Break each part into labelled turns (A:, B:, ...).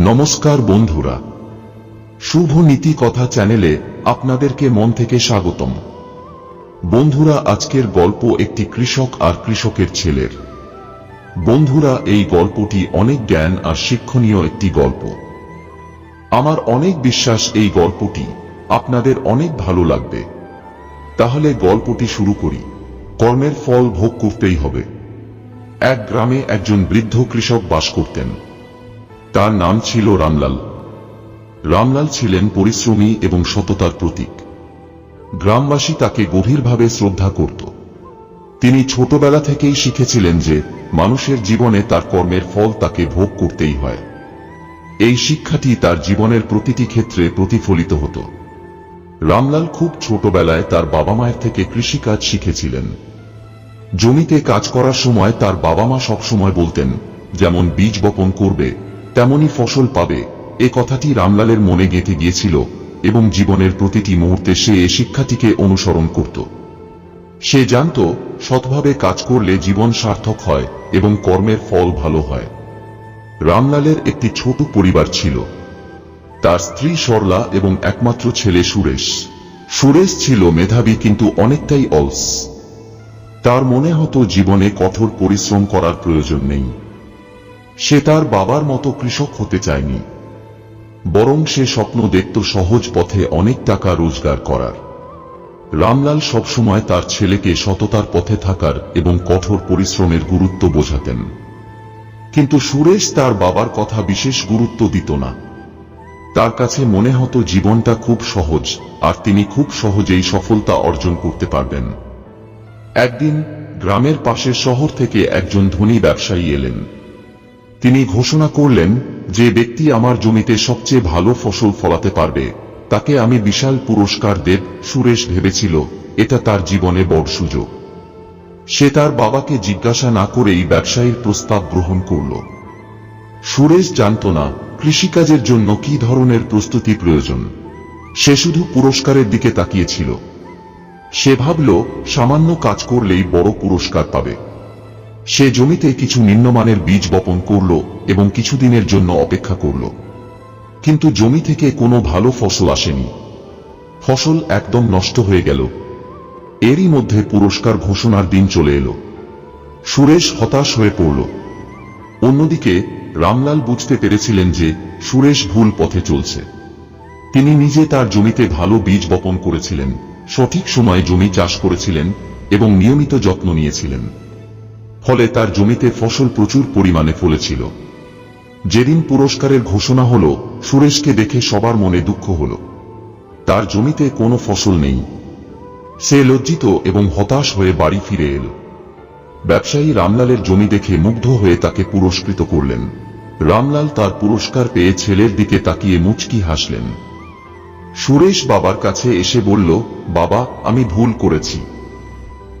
A: নমস্কার বন্ধুরা। শুভ নীতি কথা চ্যানেলে আপনাদেরকে মন থেকে স্বাগতম। বন্ধুরা, আজকের গল্প একটি কৃষক আর কৃষকের ছেলের। বন্ধুরা, এই গল্পটি অনেক জ্ঞান আর শিক্ষণীয় একটি গল্প। আমার অনেক বিশ্বাস এই গল্পটি আপনাদের অনেক ভালো লাগবে। তাহলে গল্পটি শুরু করি। কর্মের ফল ভোগ করতেই হবে। এক গ্রামে একজন বৃদ্ধ কৃষক বাস করতেন। তার নাম ছিল রামলাল। রামলাল ছিলেন পরিশ্রমী এবং সততার প্রতীক। গ্রামবাসী তাকে গভীরভাবে শ্রদ্ধা করত। তিনি ছোটবেলা থেকেই শিখেছিলেন যে মানুষের জীবনে তার কর্মের ফল তাকে ভোগ করতেই হয়। এই শিক্ষাটি তার জীবনের প্রতিটি ক্ষেত্রে প্রতিফলিত হতো। রামলাল খুব ছোটবেলায় তার বাবা মায়ের থেকে কৃষিকাজ শিখেছিলেন। জমিতে কাজ করার সময় তার বাবা মা সবসময় বলতেন, যেমন বীজ বপন করবে তেমনই ফসল পাবে। এ কথাটি রামলালের মনে গেঁথে গিয়েছিল এবং জীবনের প্রতিটি মুহূর্তে সে এ শিক্ষাটিকে অনুসরণ করত। সে জানত, সৎভাবে কাজ করলে জীবন সার্থক হয় এবং কর্মের ফল ভালো হয়। রামলালের একটি ছোট পরিবার ছিল। তার স্ত্রী সরলা এবং একমাত্র ছেলে সুরেশ। সুরেশ ছিল মেধাবী কিন্তু অনেকটাই অলস। তার মনে হতো জীবনে কঠোর পরিশ্রম করার প্রয়োজন নেই। সে তার বাবার মতো কৃষক হতে চায়নি। বরং সে স্বপ্ন দেখত সহজ পথে অনেক টাকা রোজগার করার। রামলাল সবসময় তার ছেলেকে সততার পথে থাকার এবং কঠোর পরিশ্রমের গুরুত্ব বোঝাতেন। কিন্তু সুরেশ তার বাবার কথা বিশেষ গুরুত্ব দিত না। তার কাছে মনে হতো জীবনটা খুব সহজ, আর তিনি খুব সহজেই সফলতা অর্জন করতে পারবেন। একদিন গ্রামের পাশের শহর থেকে একজন ধনী ব্যবসায়ী এলেন। তিনি ঘোষণা করলেন, যে ব্যক্তি আমার জমিতে সবচেয়ে ভালো ফসল ফলাতে পারবে, তাকে আমি বিশাল পুরস্কার দেব সুরেশ ভেবেছিল, এটা তার জীবনে বড় সুযোগ। সে তার বাবাকে জিজ্ঞাসা না করেই ব্যবসায়ীর প্রস্তাব গ্রহণ করল। সুরেশ জানত না, কৃষিকাজের জন্য কি ধরনের প্রস্তুতি প্রয়োজন। সে শুধু পুরস্কারের দিকে তাকিয়েছিল। সে ভাবল, সামান্য কাজ করলেই বড় পুরস্কার পাবে। সে জমিতে কিছু নিম্নমানের বীজ বপন করল এবং কিছুদিনের জন্য অপেক্ষা করল। কিন্তু জমি থেকে কোনো ভালো ফসল আসেনি। ফসল একদম নষ্ট হয়ে গেল। এরই মধ্যে পুরস্কার ঘোষণার দিন চলে এলো। সুরেশ হতাশ হয়ে পড়ল। অন্যদিকে, রামলাল বুঝতে পেরেছিলেন যে সুরেশ ভুল পথে চলছে। তিনি নিজে তার জমিতে ভালো বীজ বপন করেছিলেন, সঠিক সময়ে জমি চাষ করেছিলেন এবং নিয়মিত যত্ন নিয়েছিলেন। ফলে তার জমিতে ফসল প্রচুর পরিমাণে ফলেছিল। যেদিন পুরস্কারের ঘোষণা হল, সুরেশকে দেখে সবার মনে দুঃখ হল। তার জমিতে কোনো ফসল নেই। সে লজ্জিত এবং হতাশ হয়ে বাড়ি ফিরে এল। ব্যবসায়ী রামলালের জমি দেখে মুগ্ধ হয়ে তাকে পুরস্কৃত করলেন। রামলাল তার পুরস্কার পেয়ে ছেলের দিকে তাকিয়ে মুচকি হাসলেন। সুরেশ বাবার কাছে এসে বলল, বাবা, আমি ভুল করেছি।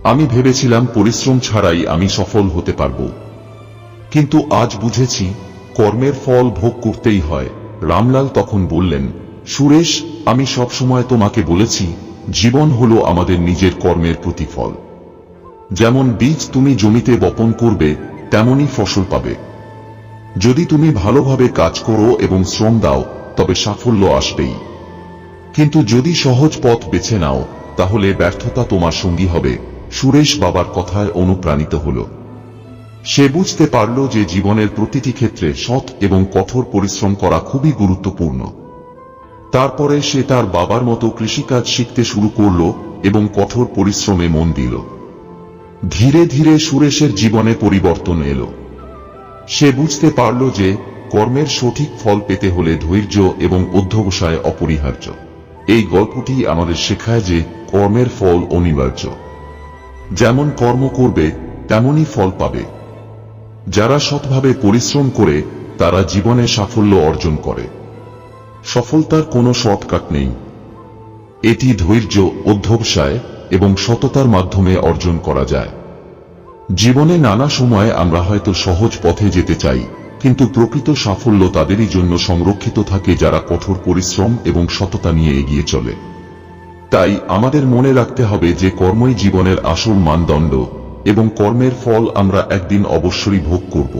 A: আমি ভেবেছিলাম পরিশ্রম ছাড়াই আমি সফল হতে পারব। কিন্তু আজ বুঝেছি, কর্মের ফল ভোগ করতেই হয়। রামলাল তখন বললেন, সুরেশ, আমি সবসময় তোমাকে বলেছি, জীবন হলো আমাদের নিজের কর্মের প্রতিফল। যেমন বীজ তুমি জমিতে বপন করবে, তেমনই ফসল পাবে। যদি তুমি ভালোভাবে কাজ করো এবং শ্রম দাও, তবে সাফল্য আসবেই। কিন্তু যদি সহজ পথ বেছে নাও, তাহলে ব্যর্থতা তোমার সঙ্গী হবে। সুরেশ বাবার কথায় অনুপ্রাণিত হল। সে বুঝতে পারল যে জীবনের প্রতিটি ক্ষেত্রে সৎ এবং কঠোর পরিশ্রম করা খুবই গুরুত্বপূর্ণ। তারপরে সে তার বাবার মতো কৃষিকাজ শিখতে শুরু করল এবং কঠোর পরিশ্রমে মন দিল। ধীরে ধীরে সুরেশের জীবনে পরিবর্তন এলো। সে বুঝতে পারল যে কর্মের সঠিক ফল পেতে হলে ধৈর্য এবং অধ্যবসায় অপরিহার্য। এই গল্পটি আমাদের শেখায় যে কর্মের ফল অনিবার্য। যেমন কর্ম করবে, তেমনই ফল পাবে। যারা সৎভাবে পরিশ্রম করে, তারা জীবনে সাফল্য অর্জন করে। সফলতার কোনো শর্টকাট নেই। এটি ধৈর্য, অধ্যবসায় এবং সততার মাধ্যমে অর্জন করা যায়। জীবনে নানা সময়ে আমরা হয়তো সহজ পথে যেতে চাই, কিন্তু প্রকৃত সাফল্য তাদেরই জন্য সংরক্ষিত থাকে যারা কঠোর পরিশ্রম এবং সততা নিয়ে এগিয়ে চলে। তাই আমাদের মনে রাখতে হবে যে কর্মই জীবনের আসল মানদণ্ড, এবং কর্মের ফল আমরা একদিন অবশ্যই ভোগ করব।